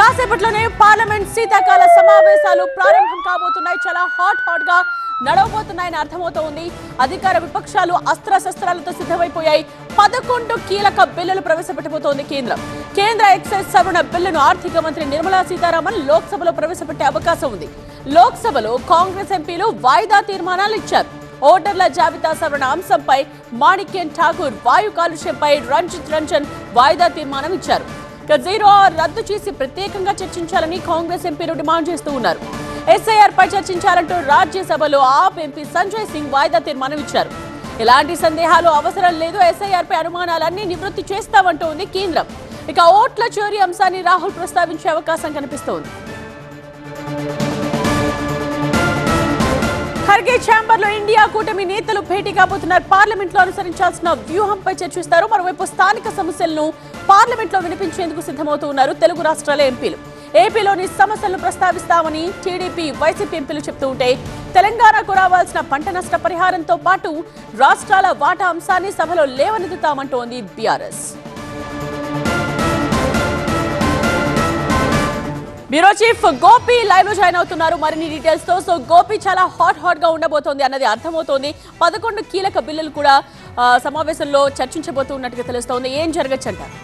కాసేపట్లోనే parliament శీతాకాల సమావేశాలు ప్రారంభం కాబోతున్నాయి. చాలా హాట్ హాట్గా నడవబోతున్నాయని అర్థమవుతోంది. అధికార విపక్షాలు అస్త్రశస్త్రాలతో సిద్ధమైపోయాయి. పదకొండు కీలక బిల్లులు ప్రవేశపెట్టబోతోంది కేంద్రం. కేంద్ర ఎక్సైజ్ సవరణ బిల్లును ఆర్థిక మంత్రి నిర్మలా సీతారామన్ లోక్సభలో ప్రవేశపెట్టే అవకాశం ఉంది. లోక్సభలో కాంగ్రెస్ ఎంపీలు వాయిదా తీర్మానాలు ఇచ్చారు. ఓటర్ల జాబితా సవరణ అంశంపై మాణిక్యన్ ఠాకూర్ వాయు కాలుష్యంపై రంజిత్ రంజన్ వాయిదా తీర్మానం ఇచ్చారు. ఇక రద్దు చేసి ప్రత్యేకంగా చర్చించాలని కాంగ్రెస్ ఎంపీలు డిమాండ్ చేస్తూ ఉన్నారు. ఎస్ఐఆర్ పై చర్చించాలంటూ రాజ్యసభలో ఆప్ ఎంపీ సంజయ్ సింగ్ వాయిదా తీర్మానం ఇచ్చారు ఎలాంటి సందేహాలు అవసరం లేదు ఎస్ఐఆర్ పై అనుమానాలన్నీ నివృత్తి చేస్తామంటోంది కేంద్రం. ఇక ఓట్ల చోరీ అంశాన్ని రాహుల్ ప్రస్తావించే అవకాశం కనిపిస్తోంది. ఖర్గే ఛాంబర్లో ఇండియా కూటమి నేతలు భేటీ కాబోతున్నారు. పార్లమెంట్లో అనుసరించాల్సిన వ్యూహంపై చర్చిస్తారు. మరోవైపు స్థానిక సమస్యలను పార్లమెంట్లో వినిపించేందుకు సిద్ధమవుతూ ఉన్నారు తెలుగు రాష్ట్రాల ఎంపీలు. ఏపీలోని సమస్యలను ప్రస్తావిస్తామని టీడీపీ వైసీపీ ఎంపీలు చెప్తూ ఉంటే తెలంగాణకు రావాల్సిన పంట నష్ట పరిహారంతో పాటు రాష్ట్రాల వాటా అంశాన్ని సభలో లేవనెత్తుతామంటోంది బీఆర్ఎస్. బ్యూరో చీఫ్ గోపి లైవ్లో జాయిన్ అవుతున్నారు. మరిన్ని డీటెయిల్స్తో సో గోపి చాలా హాట్ హాట్గా ఉండబోతోంది అన్నది అర్థమవుతోంది. పదకొండు కీలక బిల్లులు కూడా సమావేశంలో చర్చించబోతున్నట్టుగా తెలుస్తోంది. ఏం జరగచ్చు అంటారు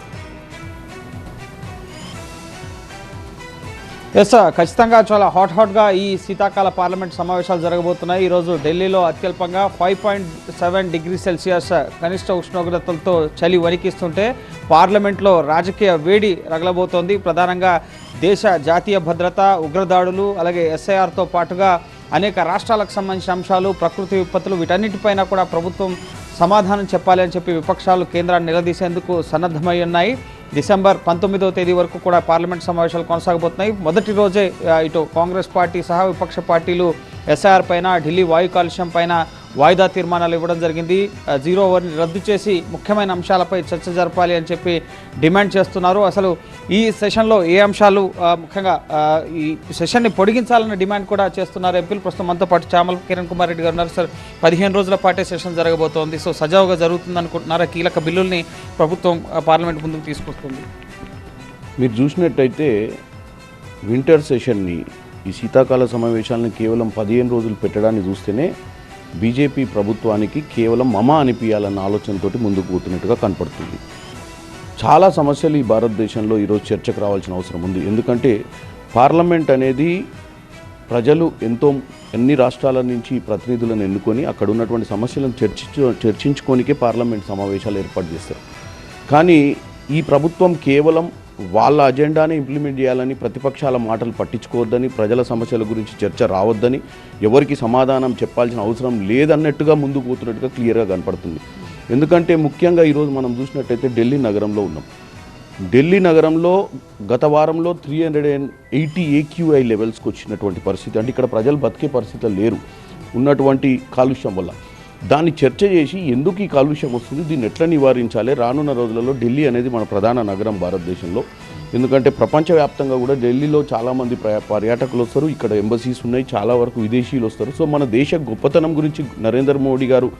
ఎస్ సార్ ఖచ్చితంగా చాలా హాట్ హాట్గా ఈ శీతాకాల పార్లమెంట్ సమావేశాలు జరగబోతున్నాయి. ఈరోజు ఢిల్లీలో అత్యల్పంగా five point seven degree Celsius కనిష్ట ఉష్ణోగ్రతలతో చలి వణికిస్తుంటే పార్లమెంట్లో రాజకీయ వేడి రగలబోతోంది. ప్రధానంగా దేశ జాతీయ భద్రత ఉగ్రదాడులు అలాగే ఎస్ఐఆర్తో పాటుగా అనేక రాష్ట్రాలకు సంబంధించిన అంశాలు ప్రకృతి విపత్తులు వీటన్నిటిపైన కూడా ప్రభుత్వం సమాధానం చెప్పాలి అని చెప్పి విపక్షాలు కేంద్రాన్ని నిలదీసేందుకు సన్నద్ధమై ఉన్నాయి. డిసెంబర్ పంతొమ్మిదవ తేదీ వరకు కూడా పార్లమెంట్ సమావేశాలు కొనసాగబోతున్నాయి. మొదటి రోజే ఇటు కాంగ్రెస్ పార్టీ సహా విపక్ష పార్టీలు ఎస్ఆర్ పైన ఢిల్లీ వాయు కాలుష్యం పైన వాయిదా తీర్మానాలు ఇవ్వడం జరిగింది. జీరో ఓవర్ని రద్దు చేసి ముఖ్యమైన అంశాలపై చర్చ జరపాలి అని చెప్పి డిమాండ్ చేస్తున్నారు. అసలు ఈ సెషన్లో ఏ అంశాలు ముఖ్యంగా ఈ సెషన్ని పొడిగించాలన్న డిమాండ్ కూడా చేస్తున్నారు ఎంపీలు. ప్రస్తుతం మనతో పాటు చామల కిరణ్ కుమార్ రెడ్డి గారు ఉన్నారు. సార్ పదిహేను రోజుల పాటే సెషన్ జరగబోతోంది. సో సజావుగా జరుగుతుంది అనుకుంటున్నారా కీలక బిల్లుల్ని ప్రభుత్వం పార్లమెంట్ ముందుకు తీసుకొస్తుంది. మీరు చూసినట్టయితే వింటర్ సెషన్ని ఈ శీతాకాల సమావేశాలను కేవలం పదిహేను రోజులు పెట్టడాన్ని చూస్తేనే బీజేపీ ప్రభుత్వానికి కేవలం మమ అనిపించాలన్న ఆలోచనతోటి ముందుకు పోతున్నట్టుగా కనపడుతుంది. చాలా సమస్యలు ఈ భారతదేశంలో ఈరోజు చర్చకు రావాల్సిన అవసరం ఉంది. ఎందుకంటే పార్లమెంట్ అనేది ప్రజలు ఎంతో అన్ని రాష్ట్రాల నుంచి ప్రతినిధులను ఎన్నుకొని అక్కడ ఉన్నటువంటి సమస్యలను చర్చించు చర్చించుకోనికే పార్లమెంట్ సమావేశాలు ఏర్పాటు చేస్తారు. కానీ ఈ ప్రభుత్వం కేవలం వాళ్ళ అజెండాని ఇంప్లిమెంట్ చేయాలని ప్రతిపక్షాల మాటలు పట్టించుకోవద్దని ప్రజల సమస్యల గురించి చర్చ రావద్దని ఎవరికి సమాధానం చెప్పాల్సిన అవసరం లేదన్నట్టుగా ముందు పోతున్నట్టుగా క్లియర్గా కనపడుతుంది. ఎందుకంటే ముఖ్యంగా ఈరోజు మనం చూసినట్టయితే ఢిల్లీ నగరంలో ఉన్నాం. ఢిల్లీ నగరంలో గత వారంలో three hundred and eighty AQI లెవెల్స్కి వచ్చినటువంటి పరిస్థితి అంటే ఇక్కడ ప్రజలు బతికే పరిస్థితులు లేరు. ఉన్నటువంటి కాలుష్యం వల్ల. దాన్ని చర్చ చేసి ఎందుకు ఈ కాలుష్యం వస్తుంది దీన్ని ఎట్లా నివారించాలి? రానున్న రోజులలో ఢిల్లీ అనేది మన ప్రధాన నగరం భారతదేశంలో. ఎందుకంటే ప్రపంచవ్యాప్తంగా కూడా ఢిల్లీలో చాలామంది ప్రయా పర్యాటకులు వస్తారు ఇక్కడ ఎంబసీస్ ఉన్నాయి చాలా వరకు విదేశీయులు వస్తారు. సో మన దేశ గొప్పతనం గురించి నరేంద్ర మోడీ గారు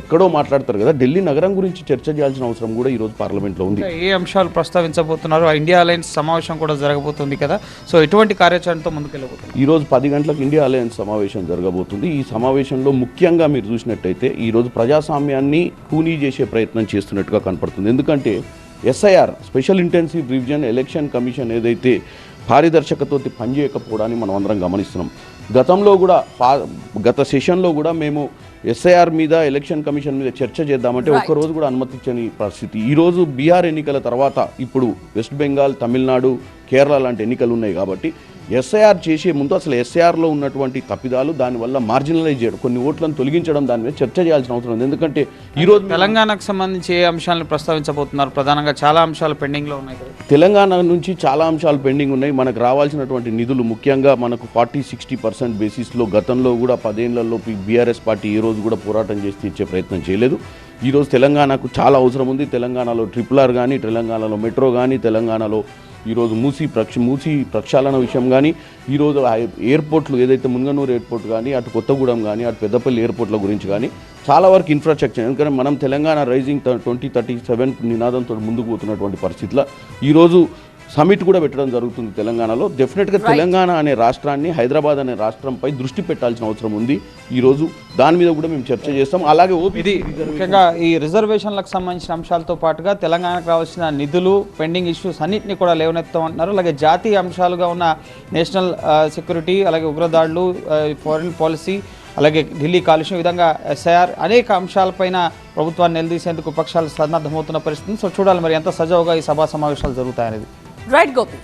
ఎక్కడో మాట్లాడతారు కదా. ఢిల్లీ నగరం గురించి చర్చ చేయాల్సిన అవసరం కూడా ఈరోజు పార్లమెంట్లో ఉంది. ఏ అంశాలు ప్రస్తావించబోతున్నారు? ఆ ఇండియా అలయన్స్ సమావేశం కూడా జరగబోతుంది కదా. సో ఎటువంటి కార్యాచరణతో ముందుకెళ్ళబోతున్నారు? ఈరోజు పది గంటలకు ఇండియా అలయన్స్ సమావేశం జరగబోతుంది. ఈ సమావేశంలో ముఖ్యంగా మీరు చూసినట్టయితే ఈరోజు ప్రజాస్వామ్యాన్ని కూనీ చేసే ప్రయత్నం చేస్తున్నట్టుగా కనపడుతుంది. ఎందుకంటే SIR special intensive revision election commission ఏదైతే పారదర్శకతో పనిచేయకపోవడాన్ని మనం అందరం గమనిస్తున్నాం. గతంలో కూడా పా గత సెషన్లో కూడా మేము ఎస్ఐఆర్ మీద ఎలక్షన్ కమిషన్ మీద చర్చ చేద్దామంటే Right. ఒక్క రోజు కూడా అనుమతించని పరిస్థితి ఈ రోజు బీహార్ ఎన్నికల తర్వాత ఇప్పుడు వెస్ట్ బెంగాల్ తమిళనాడు కేరళ లాంటి ఎన్నికలు ఉన్నాయి కాబట్టి ఎస్ఐఆర్ చేసే ముందు అసలు ఎస్ఐఆర్లో ఉన్నటువంటి తప్పిదాలు దానివల్ల మార్జినలైజ్ చేయడం కొన్ని ఓట్లను తొలగించడం దాని మీద చర్చ చేయాల్సిన అవసరం ఉంది. ఎందుకంటే ఈరోజు తెలంగాణకు సంబంధించి ఏ అంశాలను ప్రస్తావించబోతున్నారు? ప్రధానంగా చాలా అంశాలు పెండింగ్లో ఉన్నాయి తెలంగాణ నుంచి చాలా అంశాలు పెండింగ్ ఉన్నాయి. మనకు రావాల్సినటువంటి నిధులు ముఖ్యంగా మనకు ఫార్టీ సిక్స్టీ పర్సెంట్ బేసిస్లో గతంలో కూడా పదేళ్ళలో బీఆర్ఎస్ పార్టీ ఈ రోజు కూడా పోరాటం చేసి ఇచ్చే ప్రయత్నం చేయలేదు. ఈరోజు తెలంగాణకు చాలా అవసరం ఉంది. తెలంగాణలో ట్రిపుల్ ఆర్ కానీ తెలంగాణలో మెట్రో కానీ తెలంగాణలో ఈరోజు మూసి ప్రక్ష మూసి ప్రక్షాళన విషయం కానీ ఈరోజు ఎయిర్పోర్ట్లు ఏదైతే మున్గనూరు ఎయిర్పోర్ట్ కానీ అటు కొత్తగూడెం కానీ అటు పెద్దపల్లి ఎయిర్పోర్ట్ల గురించి కానీ చాలా వరకు ఇన్ఫ్రాస్ట్రక్చర్ ఎందుకంటే మనం Telangana rising twenty thirty seven నినాదంతో ముందుకు పోతున్నటువంటి పరిస్థితిలో ఈరోజు సమిట్ కూడా పెట్టడం జరుగుతుంది తెలంగాణలో. డెఫినెట్గా తెలంగాణ అనే రాష్ట్రాన్ని హైదరాబాద్ అనే రాష్ట్రంపై దృష్టి పెట్టాల్సిన అవసరం ఉంది ఈరోజు. దాని మీద కూడా మేము చర్చ చేస్తాం. అలాగే ఇది ముఖ్యంగా ఈ రిజర్వేషన్లకు సంబంధించిన అంశాలతో పాటుగా తెలంగాణకు రావాల్సిన నిధులు పెండింగ్ ఇష్యూస్ అన్నింటినీ కూడా లేవనెత్తామంటున్నారు. అలాగే జాతీయ అంశాలుగా ఉన్న నేషనల్ సెక్యూరిటీ అలాగే ఉగ్రదాడులు ఫారిన్ పాలసీ అలాగే ఢిల్లీ కాలుష్యం ఈ విధంగా ఎస్ఐఆర్ అనేక అంశాలపైన ప్రభుత్వాన్ని నిలదీసేందుకు పక్షాలు సన్నద్ధమవుతున్న పరిస్థితి సో చూడాలి. మరి ఎంత సజావుగా ఈ సభా సమావేశాలు జరుగుతాయనేది. రైట్ గోపి